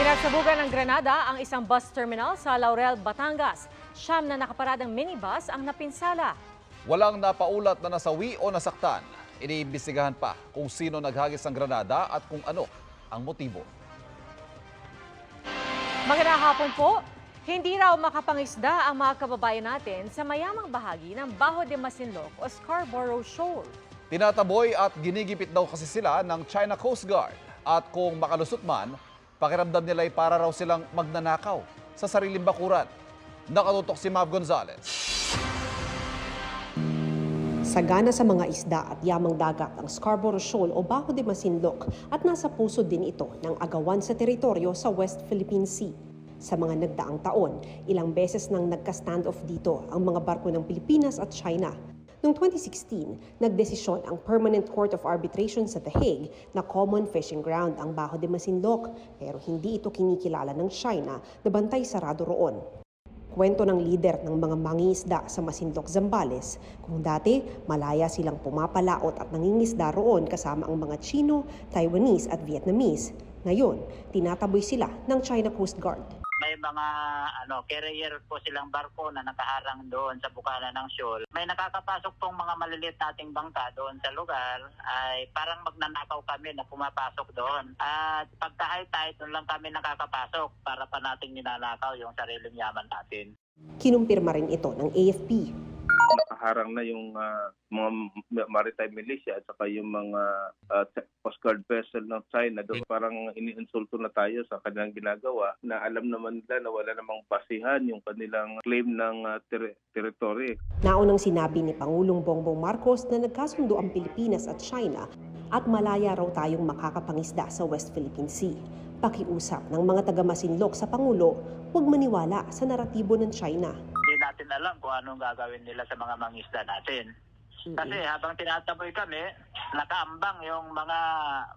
Pinagsabugan ng Granada ang isang bus terminal sa Laurel, Batangas. Siyam na nakaparadang minibus ang napinsala. Walang napaulat na nasawi o nasaktan. Iniimbestigahan pa kung sino naghagis ng granada at kung ano ang motibo. Magandang hapon po. Hindi raw makapangisda ang mga kababayan natin sa mayamang bahagi ng Baho de Masinloc o Scarborough Shoal. Tinataboy at ginigipit daw kasi sila ng China Coast Guard. At kung makalusot man, pakiramdam nila ay para raw silang magnanakaw sa sariling bakuran. Nakatutok si Mav Gonzalez. Sagana sa mga isda at yamang dagat ang Scarborough Shoal o Baho de Masinloc at nasa puso din ito ng agawan sa teritoryo sa West Philippine Sea. Sa mga nagdaang taon, ilang beses nang nagka-standoff dito ang mga barko ng Pilipinas at China. Noong 2016, nagdesisyon ang Permanent Court of Arbitration sa The Hague na common fishing ground ang Baho de Masinloc pero hindi ito kinikilala ng China na bantay sarado roon. Kwento ng lider ng mga mangingisda sa Masinloc, Zambales, kung dati malaya silang pumapalaot at nangingisda roon kasama ang mga Chino, Taiwanese at Vietnamese. Ngayon, tinataboy sila ng China Coast Guard. May mga ano carrier po silang barko na nakaharang doon sa bukana ng shoal. May nakakapasok pong mga maliliit nating bangka doon sa lugar ay parang magnanakaw kami na pumapasok doon. At pagka high tide, doon lang kami nakakapasok para pa nating ninanakaw yung sariling yaman natin. Kinumpirma rin ito ng AFP. Nakaharang na yung ah, mga maritime militia at saka yung mga ah, Coast Guard vessel ng China. Doon parang iniinsulto na tayo sa kanilang ginagawa na alam naman nila na wala namang basihan yung kanilang claim ng ah, ter- territory. Naunang sinabi ni Pangulong Bongbong Marcos na nagkasundo ang Pilipinas at China at malaya raw tayong makakapangisda sa West Philippine Sea. Pakiusap ng mga taga-Masinloc sa Pangulo, huwag maniwala sa naratibo ng China. Natin alam kung anong gagawin nila sa mga mangisda natin. Kasi habang tinataboy kami, nakaambang yung mga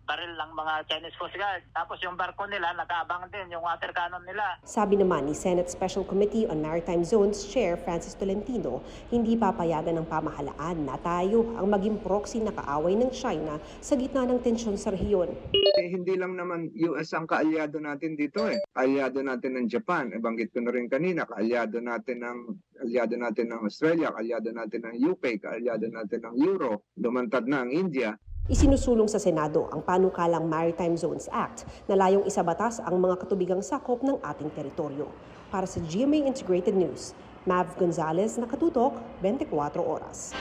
baril ng mga Chinese Coast Guard. Tapos yung barko nila, nakaabang din yung water cannon nila. Sabi naman ni Senate Special Committee on Maritime Zones Chair Francis Tolentino, hindi papayagan ng pamahalaan na tayo ang maging proxy na kaaway ng China sa gitna ng tensyon sa rehiyon. Eh, hindi lang naman US ang kaalyado natin dito eh. Kaalyado natin ng Japan, eh, banggit ko na rin kanina, kaalyado natin ng kaalyado natin ng Australia, kaalyado natin ng UK, kaalyado natin ng Euro, lumantad na ang India. Isinusulong sa Senado ang panukalang Maritime Zones Act na layong isabatas ang mga katubigang sakop ng ating teritoryo. Para sa GMA Integrated News, Mav Gonzalez, nakatutok, 24 oras.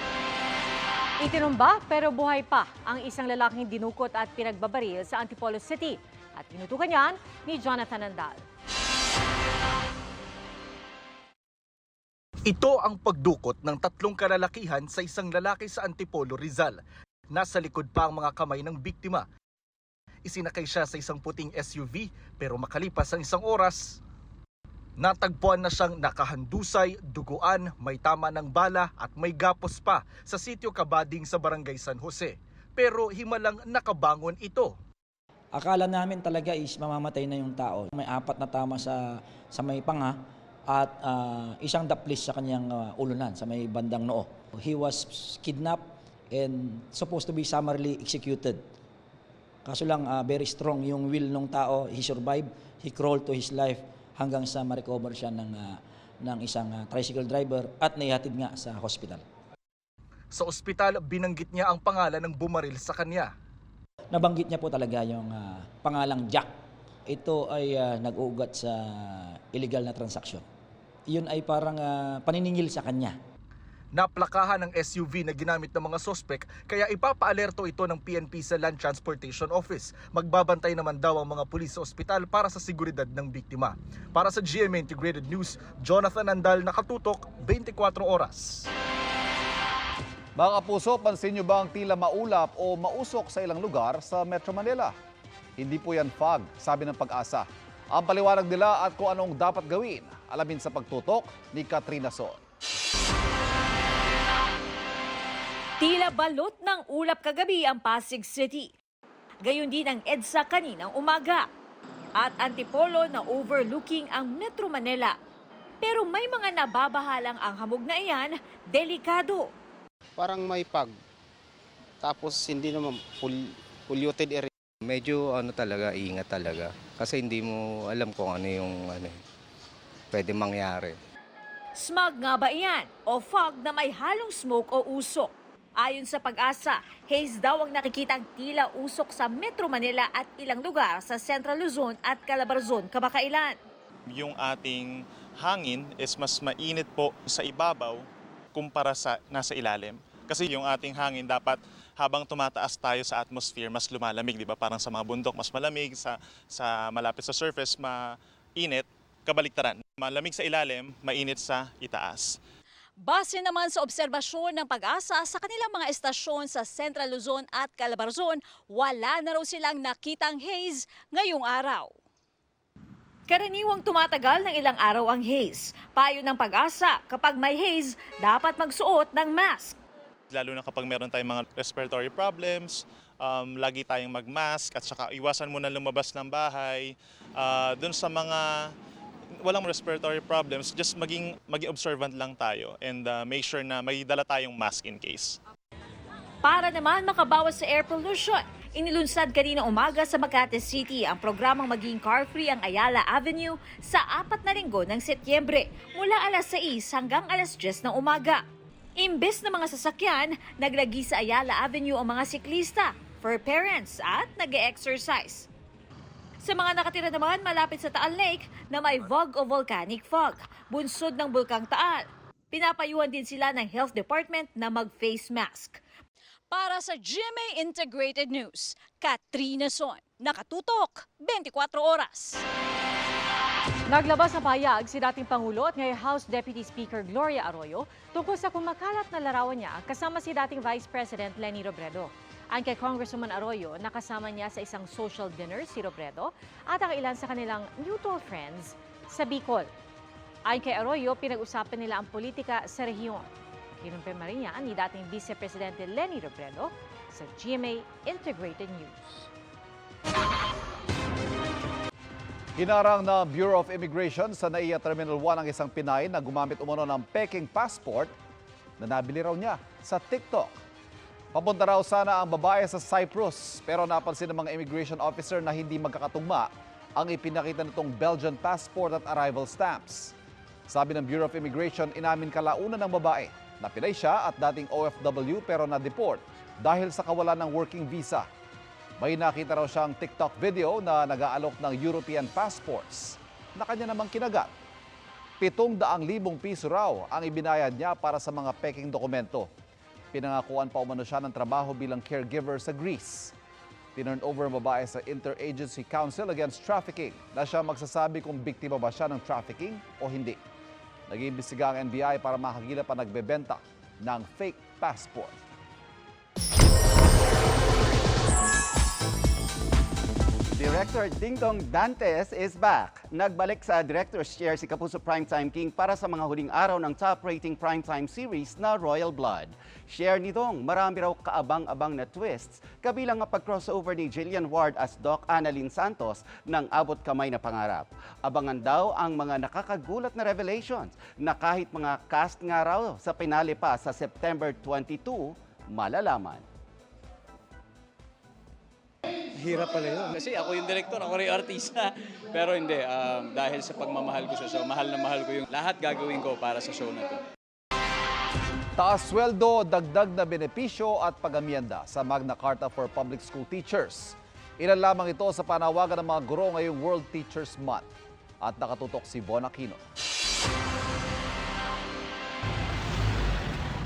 Itinumba pero buhay pa ang isang lalaking dinukot at pinagbabaril sa Antipolo City. At tinutukan yan ni Jonathan Andal. Ito ang pagdukot ng tatlong kalalakihan sa isang lalaki sa Antipolo, Rizal. Nasa likod pa ang mga kamay ng biktima. Isinakay siya sa isang puting SUV pero makalipas ang isang oras, natagpuan na siyang nakahandusay, duguan, may tama ng bala at may gapos pa sa sitio Kabading sa Barangay San Jose. Pero himalang nakabangon ito. Akala namin talaga is mamamatay na yung tao. May apat na tama sa sa may panga at ah, isang daplis sa kanyang ah, ulunan sa may bandang noo. He was kidnapped and supposed to be summarily executed. Kaso lang ah, very strong yung will ng tao. He survived. He crawled to his life hanggang sa ma-recover siya ng ah, ng isang ah, tricycle driver at naihatid nga sa hospital. Sa ospital, binanggit niya ang pangalan ng bumaril sa kanya. Nabanggit niya po talaga yung ah, pangalang Jack. Ito ay ah, nag-uugat sa illegal na transaksyon. Yun ay parang ah, paniningil sa kanya. Naplakahan ng SUV na ginamit ng mga sospek kaya ipapaalerto ito ng PNP sa Land Transportation Office. Magbabantay naman daw ang mga pulis sa ospital para sa seguridad ng biktima. Para sa GMA Integrated News, Jonathan Andal nakatutok 24 oras. Mga kapuso, pansin nyo ba ang tila maulap o mausok sa ilang lugar sa Metro Manila? Hindi po yan fog, sabi ng pag-asa. Ang paliwanag nila at kung anong dapat gawin, alamin sa pagtutok ni Katrina Son. Tila balot ng ulap kagabi ang Pasig City. Gayon din ang EDSA kaninang umaga. At Antipolo na overlooking ang Metro Manila. Pero may mga nababahalang ang hamog na iyan, delikado. parang may pag. Tapos hindi naman pol- polluted area. Medyo ano talaga, ingat talaga. Kasi hindi mo alam kung ano yung ano, pwede mangyari. Smog nga ba iyan o fog na may halong smoke o usok? Ayon sa pag-asa, haze daw ang nakikitang tila usok sa Metro Manila at ilang lugar sa Central Luzon at Calabarzon kamakailan. yung ating hangin is mas mainit po sa ibabaw kumpara sa nasa ilalim. Kasi yung ating hangin dapat habang tumataas tayo sa atmosphere, mas lumalamig, di ba? Parang sa mga bundok, mas malamig, sa, sa malapit sa surface, mainit, kabaliktaran. Malamig sa ilalim, mainit sa itaas. Base naman sa obserbasyon ng pag-asa sa kanilang mga estasyon sa Central Luzon at Calabarzon, wala na raw silang nakitang haze ngayong araw. Karaniwang tumatagal ng ilang araw ang haze. Payo ng pag-asa, kapag may haze, dapat magsuot ng mask. Lalo na kapag meron tayong mga respiratory problems, um, lagi tayong mag-mask at saka iwasan muna lumabas ng bahay. Uh, Doon sa mga walang respiratory problems, just maging, maging observant lang tayo and uh, make sure na may dala tayong mask in case. Para naman makabawas sa air pollution, inilunsad kanina umaga sa Makati City ang programang maging car-free ang Ayala Avenue sa apat na linggo ng Setyembre mula alas 6 hanggang alas 10 ng umaga. Imbes na mga sasakyan, naglagi sa Ayala Avenue ang mga siklista, for parents at nag-exercise. Sa mga nakatira naman malapit sa Taal Lake na may fog o volcanic fog, bunsod ng Bulkang Taal. Pinapayuhan din sila ng Health Department na mag-face mask. Para sa GMA Integrated News, Katrina Son, nakatutok 24 oras. Naglabas ng pahayag si dating Pangulo at ngayon House Deputy Speaker Gloria Arroyo tungkol sa kumakalat na larawan niya kasama si dating Vice President Lenny Robredo. Ang kay Congresswoman Arroyo, nakasama niya sa isang social dinner si Robredo at ang ilan sa kanilang mutual friends sa Bicol. Ayon kay Arroyo, pinag-usapan nila ang politika sa rehiyon. Kinumpirma rin niya ni dating Vice Presidente Lenny Robredo sa GMA Integrated News. Hinarang ng Bureau of Immigration sa NAIA Terminal 1 ang isang Pinay na gumamit umano ng peking passport na nabili raw niya sa TikTok. Papunta raw sana ang babae sa Cyprus pero napansin ng mga immigration officer na hindi magkakatugma ang ipinakita nitong Belgian passport at arrival stamps. Sabi ng Bureau of Immigration, inamin kalaunan ng babae na Pinay siya at dating OFW pero na-deport dahil sa kawalan ng working visa. May nakita raw siyang TikTok video na nag-aalok ng European passports na kanya namang kinagat. Pitong daang libong piso raw ang ibinayad niya para sa mga peking dokumento. Pinangakuan pa umano siya ng trabaho bilang caregiver sa Greece. Tinurn over ang babae sa Interagency Council Against Trafficking na siya magsasabi kung biktima ba siya ng trafficking o hindi. Nag-iimbestiga ang NBI para makagila pa nagbebenta ng fake passport. Director Dingdong Dantes is back. Nagbalik sa Director's Chair si Kapuso Primetime King para sa mga huling araw ng top rating primetime series na Royal Blood. Share ni Dong, marami raw kaabang-abang na twists, kabilang ang pag-crossover ni Jillian Ward as Doc Annalyn Santos ng abot kamay na pangarap. Abangan daw ang mga nakakagulat na revelations na kahit mga cast nga raw sa pinali pa sa September 22, malalaman. Hirap pala yun. Kasi ako yung director, ako rin yung artista. Pero hindi, um, dahil sa pagmamahal ko sa show, mahal na mahal ko yung lahat gagawin ko para sa show na to. Taas sweldo, dagdag na benepisyo at pag-amienda sa Magna Carta for Public School Teachers. Ilan lamang ito sa panawagan ng mga guro ngayong World Teachers Month. At nakatutok si Bon Aquino.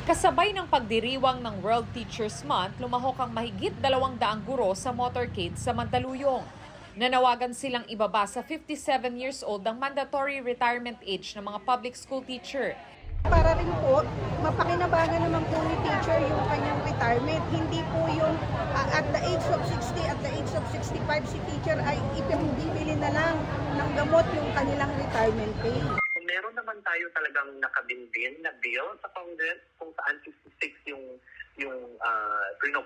Kasabay ng pagdiriwang ng World Teachers Month, lumahok ang mahigit dalawang daang guro sa motorcade sa Mandaluyong. Nanawagan silang ibaba sa 57 years old ang mandatory retirement age ng mga public school teacher. Para rin po, mapakinabangan naman po ni teacher yung kanyang retirement. Hindi po yung uh, at the age of 60, at the age of 65, si teacher ay ipinibili na lang ng gamot yung kanilang retirement pay. Tayo talagang nakabinbin na bill sa Congress kung saan 56 yung yung uh,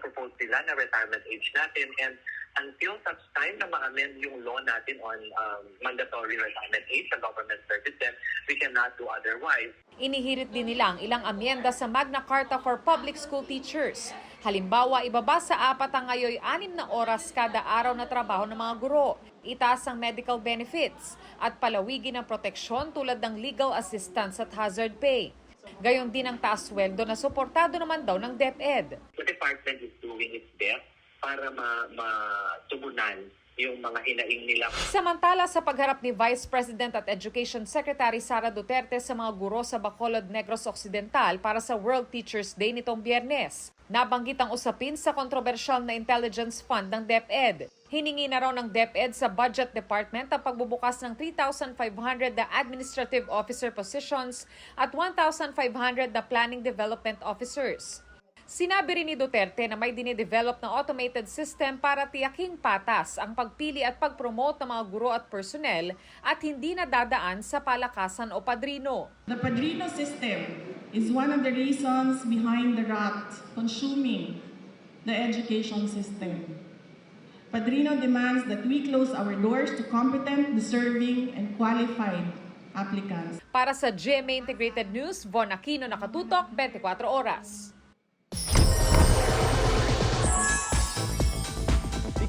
propose nila na retirement age natin and until such time na ma-amend yung law natin on um, mandatory retirement age sa government services, we cannot do otherwise. Inihirit din nila ang ilang amyenda sa Magna Carta for Public School Teachers. Halimbawa, ibaba sa apat ang ngayon anim na oras kada araw na trabaho ng mga guro, itaas ang medical benefits, at palawigin ang proteksyon tulad ng legal assistance at hazard pay. Gayon din ang taas sweldo na suportado naman daw ng DepEd. The department is doing its best para ma matugunan yung mga hinaing nila. Samantala sa pagharap ni Vice President at Education Secretary Sara Duterte sa mga guro sa Bacolod Negros Occidental para sa World Teachers Day nitong biyernes. Nabanggit ang usapin sa kontrobersyal na intelligence fund ng DepEd. Hiningi na raw ng DepEd sa Budget Department ang pagbubukas ng 3,500 na administrative officer positions at 1,500 na planning development officers. Sinabi rin ni Duterte na may dinidevelop na automated system para tiyaking patas ang pagpili at pag-promote ng mga guro at personnel at hindi na dadaan sa palakasan o padrino. The Padrino system is one of the reasons behind the rot consuming the education system. Padrino demands that we close our doors to competent, deserving, and qualified applicants. Para sa GMA Integrated News, Von Aquino nakatutok 24 oras.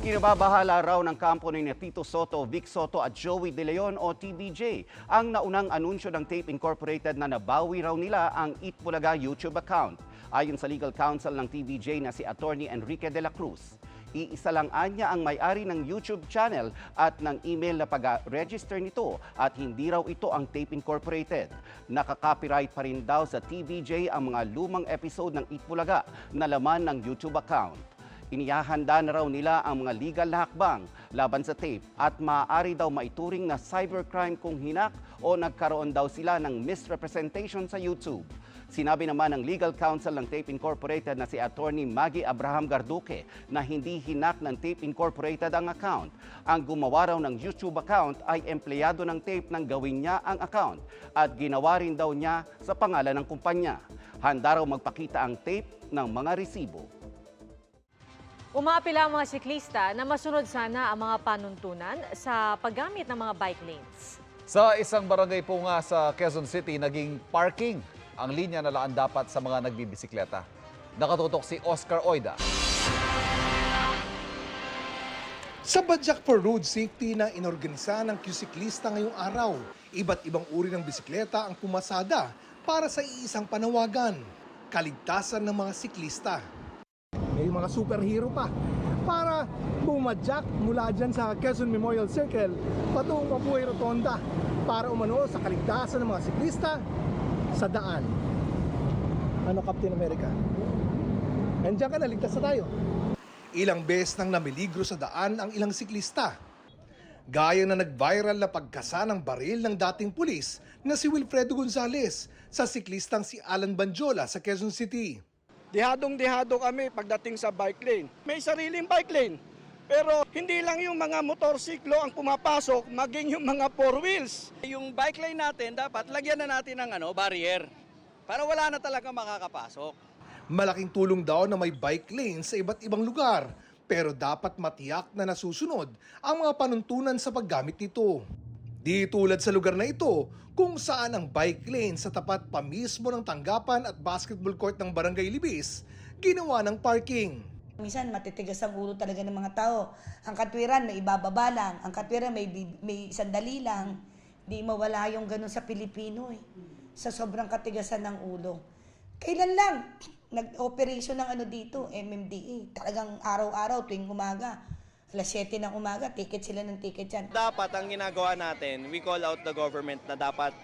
Ikinababahala raw ng kampo ni Tito Soto, Vic Soto at Joey De Leon o TVJ ang naunang anunsyo ng Tape Incorporated na nabawi raw nila ang Eat YouTube account. Ayon sa legal counsel ng TVJ na si Attorney Enrique de la Cruz. Iisa lang anya ang may-ari ng YouTube channel at ng email na pag-register nito at hindi raw ito ang Tape Incorporated. Nakaka-copyright pa rin daw sa TVJ ang mga lumang episode ng Eat na laman ng YouTube account. Inihahanda na raw nila ang mga legal na hakbang laban sa tape at maaari daw maituring na cybercrime kung hinak o nagkaroon daw sila ng misrepresentation sa YouTube. Sinabi naman ng legal counsel ng Tape Incorporated na si Attorney Maggie Abraham Garduque na hindi hinak ng Tape Incorporated ang account. Ang gumawa raw ng YouTube account ay empleyado ng Tape nang gawin niya ang account at ginawa rin daw niya sa pangalan ng kumpanya. Handa raw magpakita ang Tape ng mga resibo. Umaapila ang mga siklista na masunod sana ang mga panuntunan sa paggamit ng mga bike lanes. Sa isang barangay po nga sa Quezon City, naging parking ang linya na laan dapat sa mga nagbibisikleta. Nakatutok si Oscar Oida. Sa Badjak for Road Safety na inorganisa ng Q-Siklista ngayong araw, iba't ibang uri ng bisikleta ang pumasada para sa iisang panawagan, kaligtasan ng mga siklista. May mga superhero pa para bumadyak mula dyan sa Quezon Memorial Circle patungong Mabuhay Rotonda para umano sa kaligtasan ng mga siklista sa daan. Ano Captain America? Nandiyan ka, naligtas na tayo. Ilang beses nang namiligro sa daan ang ilang siklista. Gaya na nag-viral na pagkasa ng baril ng dating pulis na si Wilfredo Gonzales sa siklistang si Alan Banjola sa Quezon City. Dihadong-dihado kami pagdating sa bike lane. May sariling bike lane. Pero hindi lang yung mga motorsiklo ang pumapasok, maging yung mga four wheels. Yung bike lane natin, dapat lagyan na natin ng ano, barrier. Para wala na talaga makakapasok. Malaking tulong daw na may bike lane sa iba't ibang lugar, pero dapat matiyak na nasusunod ang mga panuntunan sa paggamit nito. Di tulad sa lugar na ito, kung saan ang bike lane sa tapat pa mismo ng tanggapan at basketball court ng Barangay Libis, ginawa ng parking. Minsan matitigas ang ulo talaga ng mga tao. Ang katwiran may ibababa lang, ang katwiran may, may sandali lang. Di mawala yung ganun sa Pilipino eh. Sa sobrang katigasan ng ulo. Kailan lang nag-operation ng ano dito, MMDA. Talagang araw-araw tuwing umaga. Alas 7 ng umaga, ticket sila ng ticket yan. Dapat ang ginagawa natin, we call out the government na dapat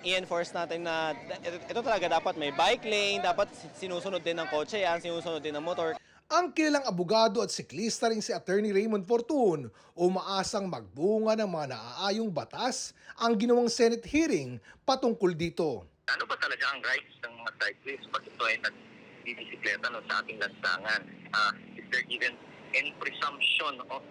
i-enforce natin na ito, ito talaga dapat may bike lane, dapat sinusunod din ng kotse yan, sinusunod din ng motor. Ang kilalang abogado at siklista rin si Attorney Raymond Fortun umaasang magbunga ng mga naaayong batas ang ginawang Senate hearing patungkol dito. Ano ba talaga ang rights ng mga cyclists pag ito ay nagbibisikleta no, sa ating lansangan? Ah, is there even any presumption of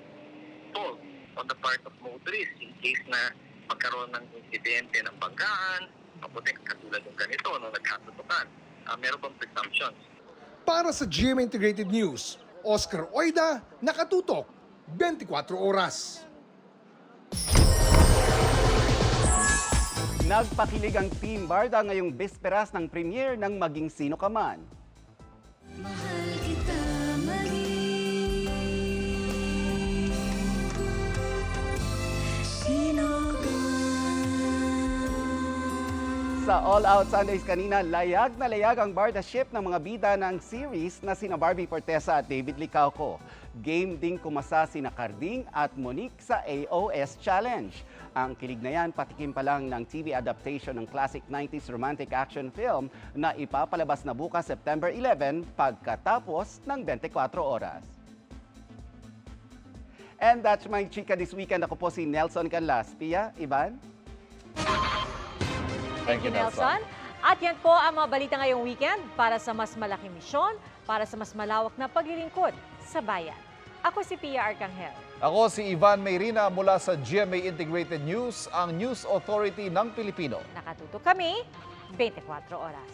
fault on the part of motorists in case na magkaroon ng insidente ng banggaan, maputi katulad ng ganito, no, nagkatutukan. Ah, meron bang presumptions? Para sa GMA Integrated News, Oscar Oida, nakatutok, 24 oras. Nagpakilig ang Team Barda ngayong bisperas ng premiere ng Maging Sino Ka Man. Mahal Sa All Out Sundays kanina, layag na layag ang barda-ship ng mga bida ng series na sina Barbie Fortesa at David Licauco. Game ding kumasa sina Carding at Monique sa AOS Challenge. Ang kilig na yan, patikim pa lang ng TV adaptation ng classic 90s romantic action film na ipapalabas na bukas September 11 pagkatapos ng 24 oras. And that's my chika this weekend. Ako po si Nelson Canlas. Pia, Ivan? Thank you, Nelson. At yan po ang mga balita ngayong weekend para sa mas malaking misyon, para sa mas malawak na paglilingkod sa bayan. Ako si Pia Arcangel. Ako si Ivan Mayrina mula sa GMA Integrated News, ang News Authority ng Pilipino. Nakatuto kami 24 oras.